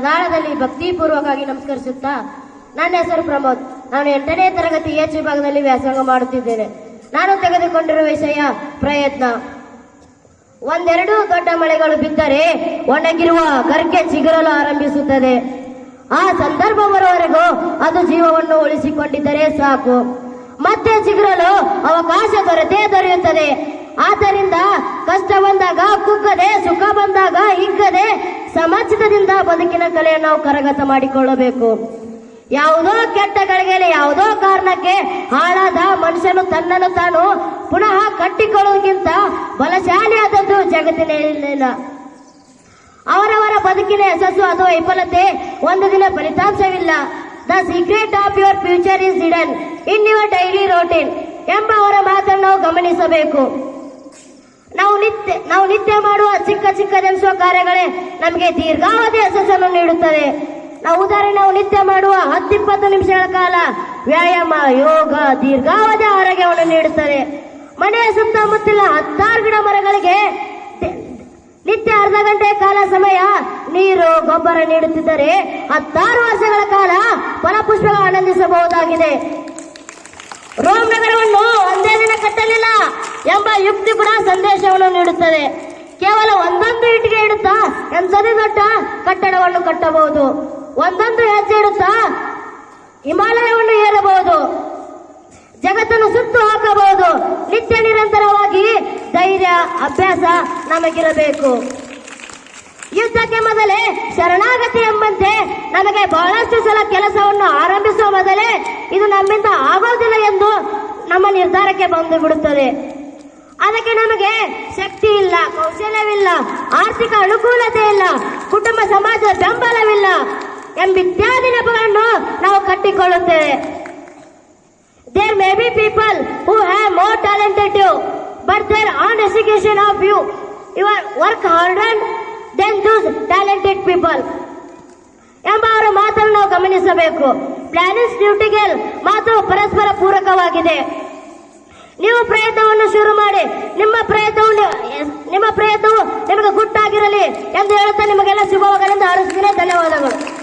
ಪಾದಾಳದಲ್ಲಿ ಭಕ್ತಿಪೂರ್ವಕವಾಗಿ ನಮಸ್ಕರಿಸುತ್ತಾ, ನನ್ನ ಹೆಸರು ಪ್ರಮೋದ್. ನಾನು ಎಂಟನೇ ತರಗತಿ ಎಚ್ ವಿಭಾಗದಲ್ಲಿ ವ್ಯಾಸಂಗ ಮಾಡುತ್ತಿದ್ದೇನೆ. ನಾನು ತೆಗೆದುಕೊಂಡಿರುವ ವಿಷಯ ಪ್ರಯತ್ನ. ಒಂದೆರಡು ದೊಡ್ಡ ಮಳೆಗಳು ಬಿದ್ದರೆ ಒಣಗಿರುವ ಗರ್ಗೆ ಚಿಗುರಲು ಆರಂಭಿಸುತ್ತದೆ. ಆ ಸಂದರ್ಭ ಬರುವವರೆಗೂ ಅದು ಜೀವವನ್ನು ಉಳಿಸಿಕೊಂಡಿದ್ದರೆ ಸಾಕು. ಮತ್ತೆ ಚಿಗುರಲು ಅವಕಾಶ ದೊರೆತೇ ದೊರೆಯುತ್ತದೆ. ಆದ್ದರಿಂದ ಕಷ್ಟ ಬಂದಾಗ ಕುಗ್ಗದೆ, ಸುಖ ಬಂದಾಗ ಹಿಗ್ಗದೆ ಸಮಚಿತದಿಂದ ಬದುಕಿನ ಕಲೆಯನ್ನು ನಾವು ಕರಗತ ಮಾಡಿಕೊಳ್ಳಬೇಕು. ಯಾವುದೋ ಕೆಟ್ಟ ಯಾವುದೋ ಕಾರಣಕ್ಕೆ ಹಾಳಾದ ಮನುಷ್ಯನು ತನ್ನನ್ನು ತಾನು ಪುನಃ ಕಟ್ಟಿಕೊಳ್ಳುವುದಕ್ಕಿಂತ ಬಲಶಾಲಿಯಾದದ್ದು ಜಗತ್ತಿನಲ್ಲಿಲ್ಲ ಅವರವರ ಬದುಕಿನ ಯಶಸ್ಸು ಅಥವಾ ವಿಫಲತೆ, ಒಂದು ದಿನ ಫಲಿತಾಂಶವಿಲ್ಲ. The secret of your future is hidden in your daily routine ಎಂಬ ಅವರ ಮಾತನ್ನು ನಾವು ಗಮನಿಸಬೇಕು. ನಾವು ನಿತ್ಯ ನಾವು ನಿತ್ಯ ಮಾಡುವ ಚಿಕ್ಕ ಚಿಕ್ಕ ಜನಿಸುವ ಕಾರ್ಯಗಳೇ ನಮಗೆ ದೀರ್ಘಾವಧಿ ಯಶಸ್ಸನ್ನು ನೀಡುತ್ತದೆ ನಾವು ಉದಾಹರಣೆ, ನಾವು ನಿತ್ಯ ಮಾಡುವ ಹತ್ತಿಪ್ಪತ್ತು ನಿಮಿಷಗಳ ಕಾಲ ವ್ಯಾಯಾಮ, ಯೋಗ, ದೀರ್ಘಾವಧಿ ಆರೋಗ್ಯವನ್ನು ನೀಡುತ್ತದೆ ಮನೆಯ ಸುತ್ತಮುತ್ತಲ ಹತ್ತಾರು ಗಿಡ ಮರಗಳಿಗೆ ನಿತ್ಯ ಅರ್ಧ ಗಂಟೆ ಕಾಲ ಸಮಯ ನೀರು, ಗೊಬ್ಬರ ನೀಡುತ್ತಿದ್ದರೆ ಹತ್ತಾರು ವರ್ಷಗಳ ಕಾಲ ಫಲಪುಷ್ಪ ಆನಂದಿಸಬಹುದಾಗಿದೆ. ರೋಮ್ ನಗರವನ್ನು ಒಂದೇ ದಿನ ಕಟ್ಟಲಿಲ್ಲ. ಎಂಬ ಯುಕ್ತಿ ಕೂಡ ಸಂದೇಶವನ್ನು ನೀಡುತ್ತದೆ. ಕೇವಲ ಒಂದೊಂದು ಇಟ್ಟಿಗೆ ಇಡುತ್ತಾ? ಎಂತದೇ ದೊಡ್ಡ ಕಟ್ಟಡವನ್ನು ಕಟ್ಟಬಹುದು. ಒಂದೊಂದು ಹೆಜ್ಜೆ ಇಡುತ್ತಾ? ಹಿಮಾಲಯವನ್ನು ಏರಬಹುದು ಜಗತ್ತನ್ನು ಸುತ್ತು ಹಾಕಬಹುದು. ನಿತ್ಯ ನಿರಂತರವಾಗಿ ಧೈರ್ಯ, ಅಭ್ಯಾಸ ನಮಗಿರಬೇಕು. ಯುದ್ಧಕ್ಕೆ ಮೊದಲೇ ಶರಣಾಗತಿ ಎಂಬಂತೆ ನಮಗೆ ಬಹಳಷ್ಟು ಸಲ ಕೆಲಸವನ್ನು ಆರಂಭಿಸುವ ಮೊದಲೇ ಇದು ನಮ್ಮಿಂದ ಆಗೋದಿಲ್ಲ ಎಂದು ನಮ್ಮ ನಿರ್ಧಾರಕ್ಕೆ ಬಂದು ಬಿಡುತ್ತದೆ. ಅದಕ್ಕೆ ನಮಗೆ ಶಕ್ತಿ ಇಲ್ಲ ಕೌಶಲ್ಯವಿಲ್ಲ ಆರ್ಥಿಕ ಅನುಕೂಲತೆ ಇಲ್ಲ ಕುಟುಂಬ ಸಮಾಜದ ಬೆಂಬಲವಿಲ್ಲ ಎಂಬಿತ್ಯಾದಿ ನೆಪಗಳನ್ನು ನಾವು ಕಟ್ಟಿಕೊಳ್ಳುತ್ತೇವೆ. There may be people who have more talented you but there on education of you your work harden then those talented people ಎಂಬ ಅವರ ಮಾತನ್ನು ನಾವು ಗಮನಿಸಬೇಕು. ಪ್ಲಾನಿಸ್ ಡ್ಯೂಟಿಗೆಲ್ ಮಾತು ಪರಸ್ಪರ ಪೂರಕವಾಗಿದೆ. ನೀವು ಪ್ರಯತ್ನವನ್ನು ಶುರು ಮಾಡಿ. ನಿಮ್ಮ ಪ್ರಯತ್ನವು ನಿ- ನಿಮ್ಮ ಪ್ರಯತ್ನವು ನಿಮಗೆ ಗುಟ್ಟಾಗಿರಲಿ ಎಂದು ಹೇಳುತ್ತಾ ನಿಮಗೆಲ್ಲ ಶುಭವಾಗಲೆಂದು ಹಾರೈಸುತ್ತೇನೆ ಧನ್ಯವಾದಗಳು.